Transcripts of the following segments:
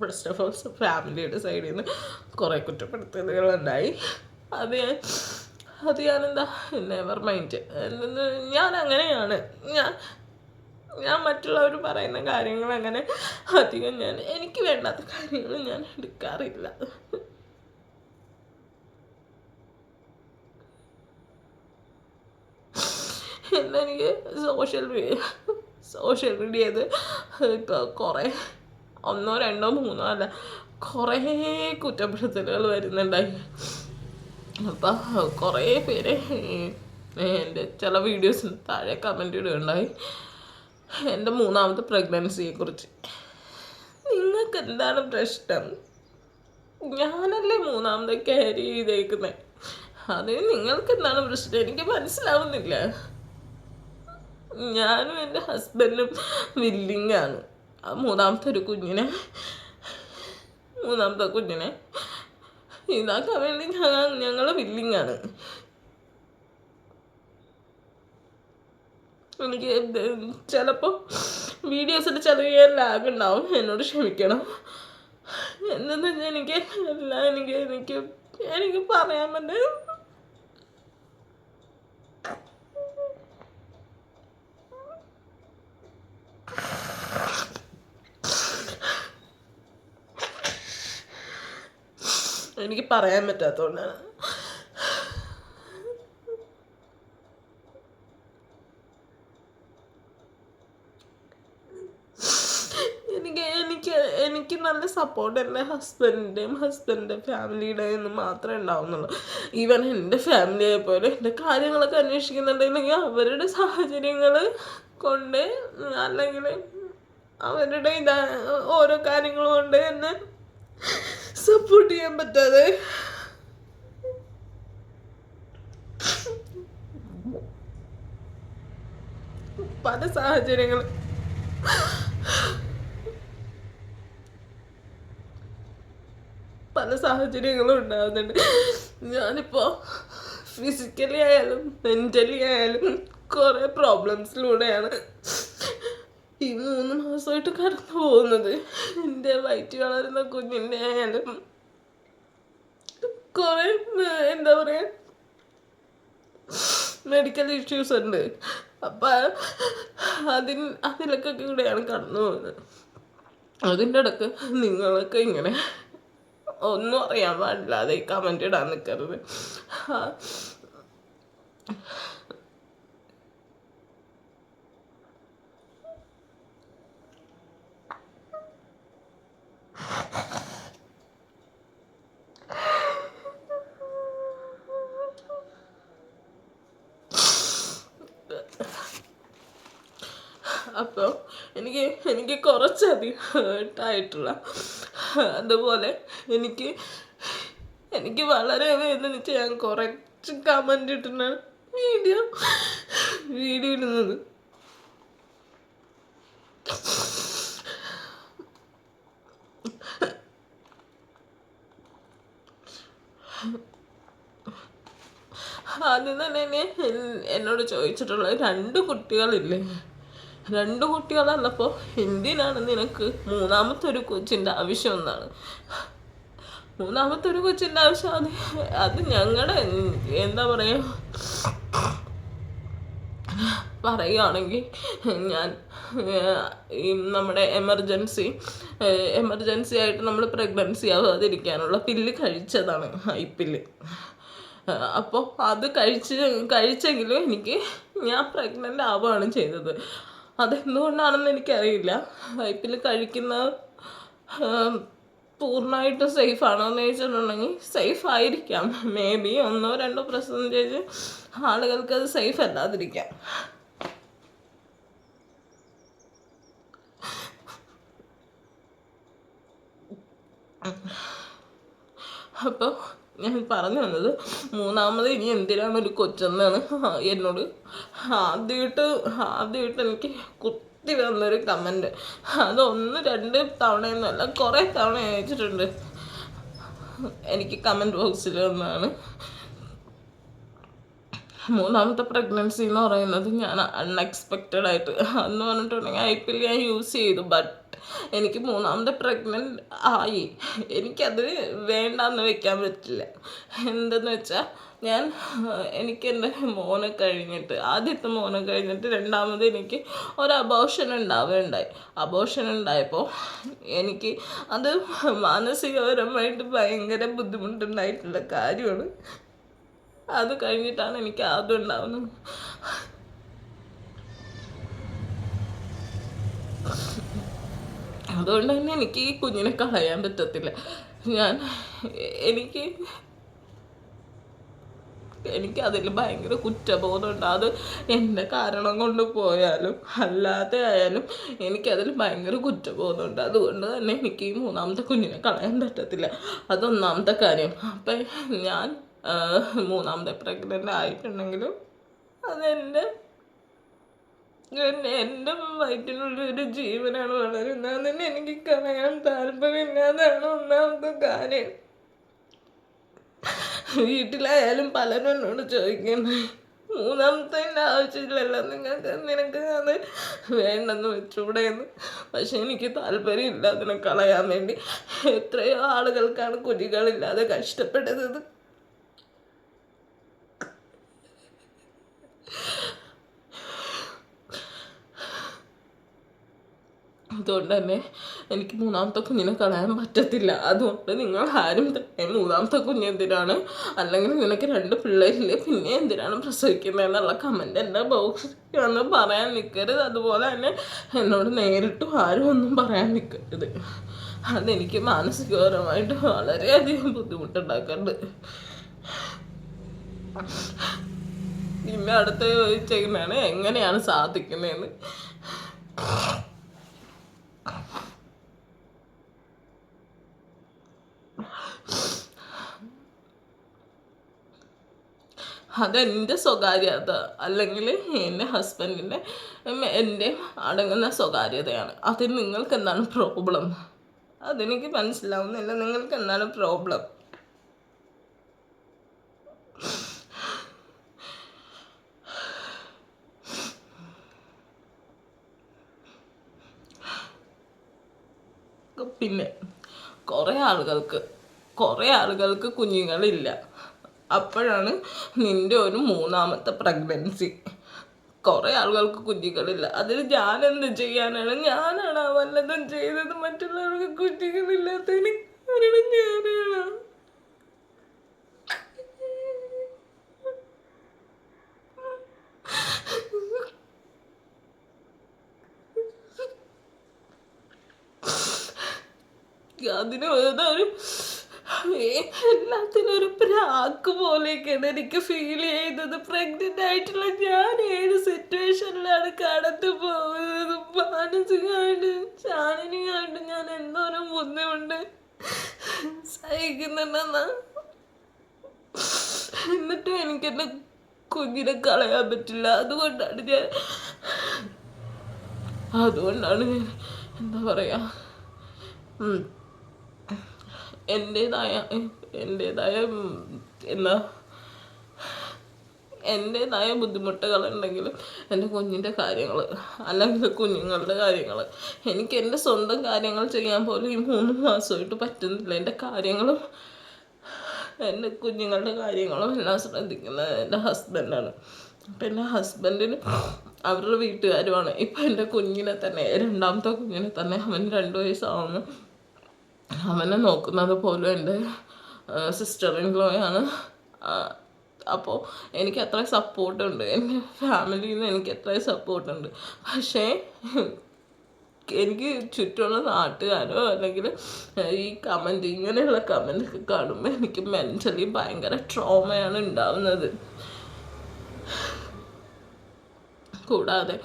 First of all ഫാമിലിയുടെ സൈഡിൽ നിന്ന് കുറേ കുറ്റപ്പെടുത്തലുകളുണ്ടായി അത് ഞാൻ അത് ഞാനെന്താ നെവർ മൈൻഡ് ഞാൻ അങ്ങനെയാണ് ഞാൻ ഞാൻ മറ്റുള്ളവർ പറയുന്ന കാര്യങ്ങൾ അങ്ങനെ അധികം ഞാൻ എനിക്ക് വേണ്ടാത്ത കാര്യങ്ങൾ ഞാൻ എടുക്കാറില്ല. എന്നെനിക്ക് സോഷ്യൽ സോഷ്യൽ മീഡിയയിൽ ഇപ്പോൾ കുറേ ഒന്നോ രണ്ടോ മൂന്നോ അല്ല കുറേ കുറ്റപ്പെടുത്തലുകൾ വരുന്നുണ്ടായി. അപ്പോൾ കുറേ പേര് എന്റെ ചില വീഡിയോസിന് താഴെ കമന്റ് ഇടുകയുണ്ടായി. എന്റെ മൂന്നാമത്തെ പ്രഗ്നൻസിയെ കുറിച്ച് നിങ്ങൾക്ക് എന്താണ് പ്രശ്നം? ഞാനല്ലേ മൂന്നാമത്തെ ക്യാരി ചെയ്തേക്കുന്നത് അത് നിങ്ങൾക്ക് എന്താണ് പ്രശ്നം? എനിക്ക് മനസ്സിലാവുന്നില്ല. ഞാനും എന്റെ ഹസ്ബൻഡും വില്ലിങ് ആണ്. ആ മൂന്നാമത്തെ ഒരു കുഞ്ഞിനെ. മൂന്നാമത്തെ കുഞ്ഞിനെ. ഇതാക്കാൻ വേണ്ടി ഞങ്ങൾ ഞങ്ങൾ വില്ലിങ്ങാണ് എനിക്ക് ചിലപ്പോൾ വീഡിയോസിൽ ചെറിയ ലാഗ് ഉണ്ടാവും. എന്നോട് ക്ഷമിക്കണം. എന്തെന്ന് വെച്ചാൽ എനിക്ക് എല്ലാം എനിക്ക് എനിക്ക് എനിക്ക് പറയാൻ പറ്റും. എനിക്ക് പറയാൻ പറ്റാത്തതുകൊണ്ടാണ് എനിക്ക് എനിക്ക് എനിക്ക് നല്ല സപ്പോർട്ട് എന്റെ ഹസ്ബൻഡിന്റെയും ഹസ്ബൻഡിന്റെ ഫാമിലിയുടെയും നിന്ന് മാത്രമേ ഉണ്ടാവുന്നുള്ളൂ. ഈവൻ എന്റെ ഫാമിലിയെ പോലെ എന്റെ കാര്യങ്ങളൊക്കെ അന്വേഷിക്കുന്നുണ്ടെങ്കിൽ അവരുടെ സാഹചര്യങ്ങൾ കൊണ്ട് അല്ലെങ്കിൽ അവരുടെ ഇതാ ഓരോ കാര്യങ്ങളും കൊണ്ട് എന്നെ സപ്പോർട്ട് ചെയ്യാൻ പറ്റാതെ. പല സാഹചര്യങ്ങൾ. പല സാഹചര്യങ്ങളും ഉണ്ടാകുന്നുണ്ട് ഞാനിപ്പോൾ ഫിസിക്കലി ആയാലും മെന്റലി ആയാലും കുറേ പ്രോബ്ലംസിലൂടെയാണ് ഈ മൂന്ന് മാസമായിട്ട് കടന്നു പോകുന്നത്. എന്റെ വയറ്റ് വളരുന്ന കുഞ്ഞിന്റെ ആയാലും. കുറേ എന്താ പറയുക മെഡിക്കൽ ഇഷ്യൂസ് ഉണ്ട്. അപ്പം അതിന് അതിലൊക്കെ കൂടെയാണ് കടന്നു പോകുന്നത്. അതിന്റെ ഇടയ്ക്ക് നിങ്ങളൊക്കെ ഇങ്ങനെ ഒന്നും അറിയാൻ പാടില്ലാതെ കമന്റ് ഇടാൻ നിൽക്കരുത് ആ, അപ്പോൾ എനിക്ക് എനിക്ക് കുറച്ചധികം ഹേർട്ടായിട്ടുള്ള അതുപോലെ എനിക്ക് എനിക്ക് വളരെ വേദനിച്ച് ഞാൻ കുറച്ച് കമന്റ് ഇട്ടിട്ടാണ് വീഡിയോ വീഡിയോ ഇടുന്നത്. ആദ്യം തന്നെ എന്നെ എന്നോട് ചോദിച്ചിട്ടുള്ള രണ്ട് കുട്ടികളില്ലേ? രണ്ട് കുട്ടികളല്ലപ്പോൾ എന്തിനാണ് നിനക്ക് മൂന്നാമത്തെ ഒരു കൊച്ചിന്റെ ആവശ്യം എന്നാണ്. മൂന്നാമത്തെ ഒരു കൊച്ചിന്റെ ആവശ്യം അത് അത് ഞങ്ങളുടെ എന്താ പറയുക പറയുകയാണെങ്കിൽ ഞാൻ ഈ നമ്മുടെ എമർജൻസി എമർജൻസി ആയിട്ട് നമ്മൾ പ്രഗ്നൻസി ആവാതിരിക്കാനുള്ള പില്ല് കഴിച്ചതാണ് ഐ പില്ല്. അപ്പോൾ അത് കഴിച്ച് കഴിച്ചെങ്കിലും എനിക്ക് ഞാൻ പ്രഗ്നന്റ് ആവുകയാണ് ചെയ്തത്. അതെന്തുകൊണ്ടാണെന്ന് എനിക്കറിയില്ല. വൈപ്പിൽ കഴിക്കുന്ന പൂർണമായിട്ടും സേഫ് ആണോ എന്ന് ചോദിച്ചിട്ടുണ്ടെങ്കിൽ സേഫ് ആയിരിക്കാം മേ ബി ഒന്നോ രണ്ടോ പെർസെന്റേജ് ആളുകൾക്ക് അത് സേഫ് അല്ലാതിരിക്കാം. അപ്പോൾ ഞാൻ പറഞ്ഞു വന്നത് മൂന്നാമത് ഇനി എന്തിനാണ് ഒരു കൊച്ചെന്നാണ്. എന്നോട് ആദ്യമായിട്ട് ആദ്യമായിട്ട് എനിക്ക് കുത്തി വന്നൊരു കമന്റ് അതൊന്ന് രണ്ട് തവണയൊന്നുമല്ല കുറേ തവണ അയച്ചിട്ടുണ്ട്. എനിക്ക് കമന്റ് ബോക്സിൽ വന്നതാണ് മൂന്നാമത്തെ പ്രഗ്നൻസി എന്ന് പറയുന്നത് ഞാൻ അൺഎക്സ്പെക്റ്റഡ് ആയിട്ട്. അന്ന് പറഞ്ഞിട്ടുണ്ടെങ്കിൽ ഐ പി എൽ ഞാൻ യൂസ് ചെയ്തു ബട്ട് എനിക്ക് മൂന്നാമത്തെ പ്രഗ്നന്റ് ആയി. എനിക്കത് വേണ്ടാന്ന് വെക്കാൻ പറ്റില്ല. എന്തെന്ന് വെച്ചാൽ ഞാൻ എനിക്ക് എന്റെ മോനെ കഴിഞ്ഞിട്ട് ആദ്യത്തെ മോനെ കഴിഞ്ഞിട്ട് രണ്ടാമത് എനിക്ക് ഒരു അബോഷൻ ഉണ്ടാവുകയുണ്ടായി. അബോഷൻ ഉണ്ടായപ്പോൾ എനിക്ക് അത് മാനസികപരമായിട്ട് ഭയങ്കര ബുദ്ധിമുട്ടുണ്ടായിട്ടുള്ള കാര്യമാണ്. അത് കഴിഞ്ഞിട്ടാണ് എനിക്ക് ആദ്യം ഉണ്ടാവുന്നത്. അതുകൊണ്ട് തന്നെ എനിക്ക് ഈ കുഞ്ഞിനെ കളയാൻ പറ്റത്തില്ല. ഞാൻ എനിക്ക് എനിക്ക് അതിൽ ഭയങ്കര കുറ്റബോധമുണ്ട്. അത് എന്റെ കാരണം കൊണ്ട് പോയാലും അല്ലാതെ ആയാലും എനിക്കതിൽ ഭയങ്കര കുറ്റബോധമുണ്ട്. അതുകൊണ്ട് തന്നെ എനിക്ക് ഈ മൂന്നാമത്തെ കുഞ്ഞിനെ കളയാൻ പറ്റത്തില്ല. അതൊന്നാമത്തെ കാര്യം. അപ്പം ഞാൻ മൂന്നാമത്തെ പ്രഗ്നന്റ് ആയിട്ടുണ്ടെങ്കിലും അതെന്റെ എന്റെ വയറ്റിനുള്ളിൽ ഒരു ജീവനാണ് വളരുന്നത്. തന്നെ എനിക്ക് കളയാൻ താല്പര്യമില്ലാതാണ് ഒന്നാമത്തെ കാര്യം. വീട്ടിലായാലും പലരും എന്നോട് ചോദിക്കുന്നത് മൂന്നാമത്തെ ആവശ്യമില്ലല്ലോ നിങ്ങൾക്ക് നിനക്ക് അത് വേണ്ടെന്ന് വെച്ചൂടെയെന്ന് പക്ഷെ എനിക്ക് താല്പര്യമില്ല അതിനെ കളയാൻ വേണ്ടി. എത്രയോ ആളുകൾക്കാണ് കുഞ്ഞുങ്ങളില്ലാതെ കഷ്ടപ്പെട്ടത് അതുകൊണ്ട് തന്നെ എനിക്ക് മൂന്നാമത്തെ കുഞ്ഞിനെ കളയാൻ പറ്റത്തില്ല. അതുകൊണ്ട് നിങ്ങൾ ആരും തന്നെ മൂന്നാമത്തെ കുഞ്ഞ് എന്തിനാണ്? അല്ലെങ്കിൽ നിനക്ക് രണ്ട് പിള്ളേരില്ലേ പിന്നെ എന്തിനാണ് പ്രസവിക്കുന്നത് എന്നുള്ള കമന്റ് എന്റെ ബോക്സിൽ വന്ന് പറയാൻ നിൽക്കരുത് അതുപോലെ തന്നെ എന്നോട് നേരിട്ടും ആരും ഒന്നും പറയാൻ നിൽക്കരുത് അതെനിക്ക് മാനസികപരമായിട്ട് വളരെയധികം ബുദ്ധിമുട്ടുണ്ടാക്കുന്നുണ്ട് പിന്നെ അടുത്ത ചോദിച്ചേക്കുന്നതാണ് എങ്ങനെയാണ് സാധിക്കുന്നതെന്ന്. അതെന്റെ സ്വകാര്യത അല്ലെങ്കിൽ എന്റെ ഹസ്ബൻഡിന്റെ എന്റെ അടങ്ങുന്ന സ്വകാര്യതയാണ്. അതിന് നിങ്ങൾക്ക് എന്താണ് പ്രോബ്ലം അതെനിക്ക് മനസ്സിലാവുന്നില്ല. നിങ്ങൾക്ക് എന്താണ് പ്രോബ്ലം പിന്നെ കുറേ ആളുകൾക്ക് കുറേ ആളുകൾക്ക് കുഞ്ഞുങ്ങളില്ല. അപ്പോഴാണ് നിന്റെ ഒരു മൂന്നാമത്തെ പ്രഗ്നൻസി കുറേ ആളുകൾക്ക് കുഞ്ഞുങ്ങളില്ല. അതിൽ ഞാൻ എന്ത് ചെയ്യാനാണ്? ഞാനാണ് വല്ലതും ചെയ്തത്. മറ്റുള്ളവർക്ക് കുഞ്ഞുങ്ങളില്ലാത്തതിന് കാരണം ഞാനാണ്. അതിന് ഏതൊരു എല്ലാത്തിനും ഒരു പ്രാക്ക് പോലെയൊക്കെയാണ് എനിക്ക് ഫീൽ ചെയ്തത് പ്രഗ്നന്റ് ആയിട്ടുള്ള ഞാൻ ഏത് സിറ്റുവേഷനിലാണ് കടന്നു പോകുന്നത്? മാനസികമായിട്ട് ശാരീരികമായിട്ട് ഞാൻ എന്തോരം ബുദ്ധിമുട്ട് സഹിക്കുന്നുണ്ടെന്ന? എന്നിട്ടും എനിക്കെന്റെ കുഞ്ഞിനെ കളയാൻ പറ്റില്ല. അതുകൊണ്ടാണ് ഞാൻ അതുകൊണ്ടാണ് ഞാൻ എന്താ പറയുക എന്റേതായ എന്റേതായ എന്താ എന്റേതായ ബുദ്ധിമുട്ടുകളുണ്ടെങ്കിലും എന്റെ കുഞ്ഞിന്റെ കാര്യങ്ങൾ അല്ലെങ്കിൽ കുഞ്ഞുങ്ങളുടെ കാര്യങ്ങൾ എനിക്ക് എന്റെ സ്വന്തം കാര്യങ്ങൾ ചെയ്യാൻ പോലും ഈ മൂന്ന് മാസമായിട്ട് പറ്റുന്നില്ല. എന്റെ കാര്യങ്ങളും എന്റെ കുഞ്ഞുങ്ങളുടെ കാര്യങ്ങളും എല്ലാം ശ്രദ്ധിക്കുന്നത് എന്റെ ഹസ്ബൻഡാണ് അപ്പം എന്റെ ഹസ്ബൻഡിന് അവരുടെ വീട്ടുകാരുമാണ്. ഇപ്പം എന്റെ കുഞ്ഞിനെ തന്നെ രണ്ടാമത്തെ കുഞ്ഞിനെ തന്നെ അവൻ രണ്ട് വയസ്സാവുന്നു. അവനെ നോക്കുന്നത് പോലും എന്റെ സിസ്റ്റർ ഇൻലോയാണ് അപ്പോൾ എനിക്ക് അത്ര സപ്പോർട്ടുണ്ട് എന്റെ ഫാമിലിയിൽ നിന്ന് എനിക്ക് അത്ര സപ്പോർട്ടുണ്ട് പക്ഷേ എനിക്ക് ചുറ്റുമുള്ള നാട്ടുകാരോ അല്ലെങ്കിൽ ഈ കമന്റ് ഇങ്ങനെയുള്ള കമന്റൊക്കെ കാണുമ്പോൾ എനിക്ക് മെന്റലി ഭയങ്കര ട്രോമയാണ് ഉണ്ടാവുന്നത്. കൂടാതെ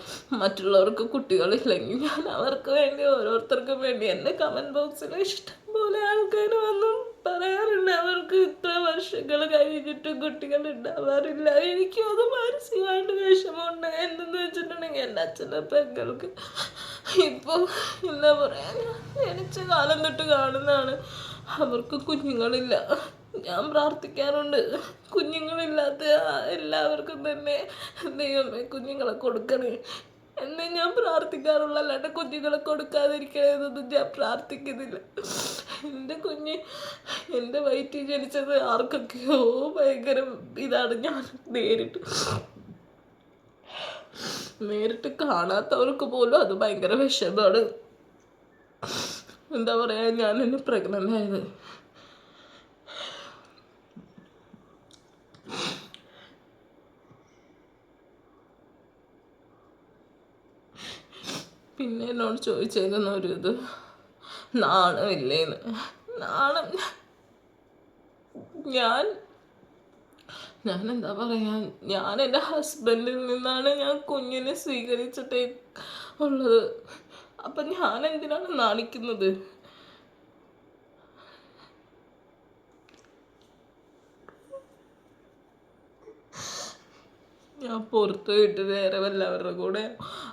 മറ്റുള്ളവർക്ക് കുട്ടികളില്ലെങ്കിൽ ഞാൻ അവർക്ക് വേണ്ടി ഓരോരുത്തർക്കും വേണ്ടി എന്റെ കമന്റ് ബോക്സിൽ ഇഷ്ടം പോലെ ആൾക്കാർ വന്നു. പറയാറുണ്ട് അവർക്ക് ഇത്ര വർഷങ്ങൾ കഴിഞ്ഞിട്ട് കുട്ടികൾ ഉണ്ടാവാറില്ല. എനിക്കും അത് മാനസികമായിട്ട് വിഷമമുണ്ട്. എന്തെന്ന് വെച്ചിട്ടുണ്ടെങ്കിൽ എന്റെ അച്ഛന്റെ പെങ്ങൾക്ക് ഇപ്പോൾ എന്താ പറയുക ജനിച്ച കാലം തൊട്ട് കാണുന്നതാണ്. അവർക്ക് കുഞ്ഞുങ്ങളില്ല. ഞാൻ പ്രാർത്ഥിക്കാറുണ്ട്. കുഞ്ഞുങ്ങളില്ലാത്ത എല്ലാവർക്കും തന്നെ ദൈവമേ കുഞ്ഞുങ്ങളെ കൊടുക്കണേ. എന്നെ ഞാൻ പ്രാർത്ഥിക്കാറുള്ള. അല്ലാണ്ട് കുഞ്ഞുങ്ങളെ കൊടുക്കാതിരിക്കണമെന്നൊന്നും ഞാൻ പ്രാർത്ഥിക്കുന്നില്ല. എന്റെ കുഞ്ഞ് എന്റെ വയറ്റിൽ ജനിച്ചത് ആർക്കൊക്കെയോ ഭയങ്കര ഇതാണ് ഞാൻ നേരിട്ട്. നേരിട്ട് കാണാത്തവർക്ക് പോലും അത് ഭയങ്കര വിഷമമാണ് എന്താ പറയാ ഞാൻ എന്നെ പ്രഗ്നന്റ് ആയത്. പിന്നെ എന്നോട് ചോദിച്ചേക്കുന്ന ഒരു ഇത് നാണമില്ലേന്ന് നാണം. ഞാൻ ഞാൻ എന്താ പറയാ ഞാൻ എന്റെ ഹസ്ബൻഡിൽ നിന്നാണ് ഞാൻ കുഞ്ഞിനെ സ്വീകരിച്ചിട്ടേ ഉള്ളത്. അപ്പം ഞാൻ എന്തിനാണ് നാണിക്കുന്നത്? ഞാൻ പുറത്ത് വിട്ട് വേറെ വല്ലവരുടെ കൂടെ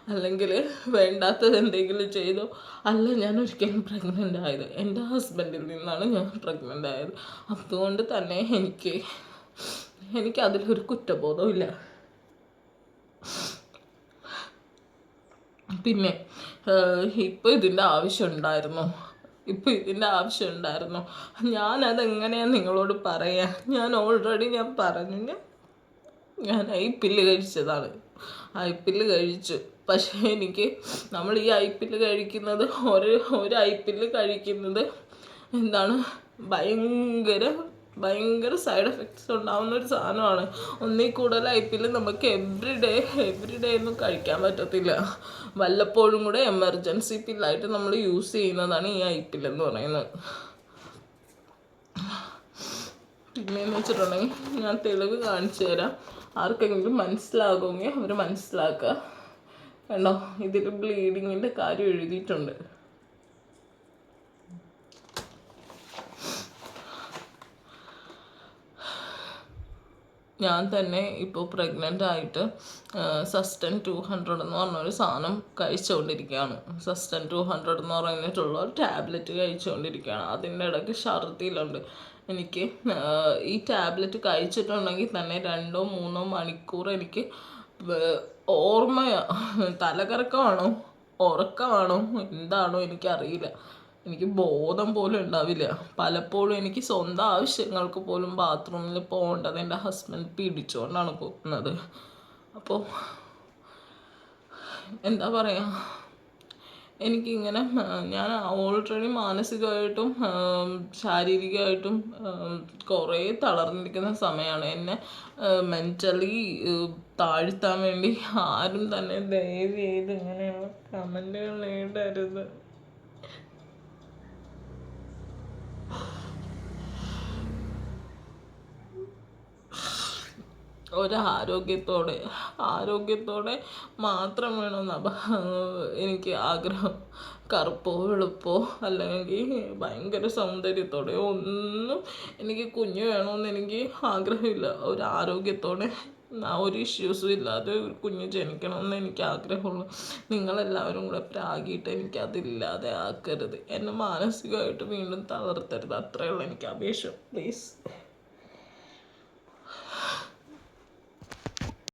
അല്ലെങ്കിൽ വേണ്ടാത്തത് എന്തെങ്കിലും ചെയ്തോ. അല്ല ഞാൻ ഒരിക്കലും പ്രഗ്നന്റ് ആയത്. എന്റെ ഹസ്ബൻഡിൽ നിന്നാണ് ഞാൻ പ്രഗ്നന്റ് ആയത്. അതുകൊണ്ട് തന്നെ എനിക്ക് എനിക്ക് അതിലൊരു കുറ്റബോധമില്ല പിന്നെ ഇപ്പോൾ ഇതിന്റെ ആവശ്യം ഉണ്ടായിരുന്നു. ഇപ്പോൾ ഇതിന്റെ ആവശ്യം ഉണ്ടായിരുന്നു. ഞാനതെങ്ങനെയാണ് നിങ്ങളോട് പറയാ? ഞാൻ ഓൾറെഡി ഞാൻ പറഞ്ഞു. ഞാൻ ഞാൻ ഐ പില്ല് കഴിച്ചതാണ്. ഐ പില്ല് കഴിച്ചു. പക്ഷേ എനിക്ക് നമ്മൾ ഈ ഐ പില്ല് കഴിക്കുന്നത് ഒരു ഒരു ഐ പില്ല് കഴിക്കുന്നത് എന്താണ്? ഭയങ്കര ഭയങ്കര സൈഡ് എഫക്ട്സ് ഉണ്ടാവുന്ന ഒരു സാധനമാണ്. ഒന്നിൽ കൂടുതൽ ഐ പില്ല് നമുക്ക് എവറി ഡേ എവറി ഡേ ഒന്നും കഴിക്കാൻ പറ്റത്തില്ല. വല്ലപ്പോഴും കൂടെ എമർജൻസി പില്ലായിട്ട് നമ്മൾ യൂസ് ചെയ്യുന്നതാണ് ഈ ഐ പില്ല് എന്ന് പറയുന്നത്. പിന്നെയെന്ന് വെച്ചിട്ടുണ്ടെങ്കിൽ ഞാൻ തെളിവ് കാണിച്ചു തരാം. ആർക്കെങ്കിലും മനസ്സിലാകുമെങ്കിൽ അവർ മനസ്സിലാക്കുക. കണ്ടോ? ഇതിൽ ബ്ലീഡിങ്ങിന്റെ കാര്യം എഴുതിയിട്ടുണ്ട്. ഞാൻ തന്നെ ഇപ്പോൾ പ്രഗ്നന്റ് ആയിട്ട് സസ്റ്റൻ ടു ഹൺഡ്രഡ് എന്ന് പറഞ്ഞൊരു സാധനം കഴിച്ചുകൊണ്ടിരിക്കുകയാണ് സസ്റ്റൻ ടു ഹൺഡ്രഡ് എന്ന് പറഞ്ഞിട്ടുള്ള ഒരു ടാബ്ലറ്റ് കഴിച്ചുകൊണ്ടിരിക്കുകയാണ് അതിന്റെ ഇടയ്ക്ക് ഛർദിയിലുണ്ട്. എനിക്ക് ഈ ടാബ്ലറ്റ് കഴിച്ചിട്ടുണ്ടെങ്കിൽ തന്നെ രണ്ടോ മൂന്നോ മണിക്കൂർ എനിക്ക് ഓർമ്മ തലകറക്കമാണോ? ഉറക്കമാണോ? എന്താണോ എനിക്കറിയില്ല. എനിക്ക് ബോധം പോലും ഉണ്ടാവില്ല. പലപ്പോഴും എനിക്ക് സ്വന്തം ആവശ്യങ്ങൾക്ക് പോലും ബാത്റൂമിൽ പോകേണ്ടത് എന്റെ ഹസ്ബൻഡ് പിടിച്ചുകൊണ്ടാണ് പോകുന്നത്. അപ്പോൾ എന്താ പറയുക എനിക്കിങ്ങനെ ഞാൻ ഓൾറെഡി മാനസികമായിട്ടും ശാരീരികമായിട്ടും കുറേ തളർന്നിരിക്കുന്ന സമയമാണ്. എന്നെ മെന്റലി താഴ്ത്താൻ വേണ്ടി ആരും തന്നെ ദയവ് ചെയ്ത് ഇങ്ങനെയുള്ള കമന്റുകൾ ഇടരുത് ഒരു ആരോഗ്യത്തോടെ ആരോഗ്യത്തോടെ മാത്രം വേണമെന്ന് എനിക്ക് ആഗ്രഹം. കറുപ്പോ വെളുപ്പോ അല്ലെങ്കിൽ ഭയങ്കര സൗന്ദര്യത്തോടെ ഒന്നും എനിക്ക് കുഞ്ഞ് വേണമെന്ന് എനിക്ക് ആഗ്രഹമില്ല. ഒരു ആരോഗ്യത്തോടെ ഒരു ഇഷ്യൂസും ഇല്ലാതെ ഒരു കുഞ്ഞ് ജനിക്കണമെന്ന് എനിക്ക് ആഗ്രഹമുള്ളൂ. നിങ്ങളെല്ലാവരും കൂടെ പ്രാഗിയിട്ട് എനിക്ക് അതില്ലാതെ ആക്കരുത്. എന്നെ മാനസികമായിട്ട് വീണ്ടും തളർത്തരുത്. അത്രയുള്ള എനിക്ക് അപേക്ഷ. പ്ലീസ്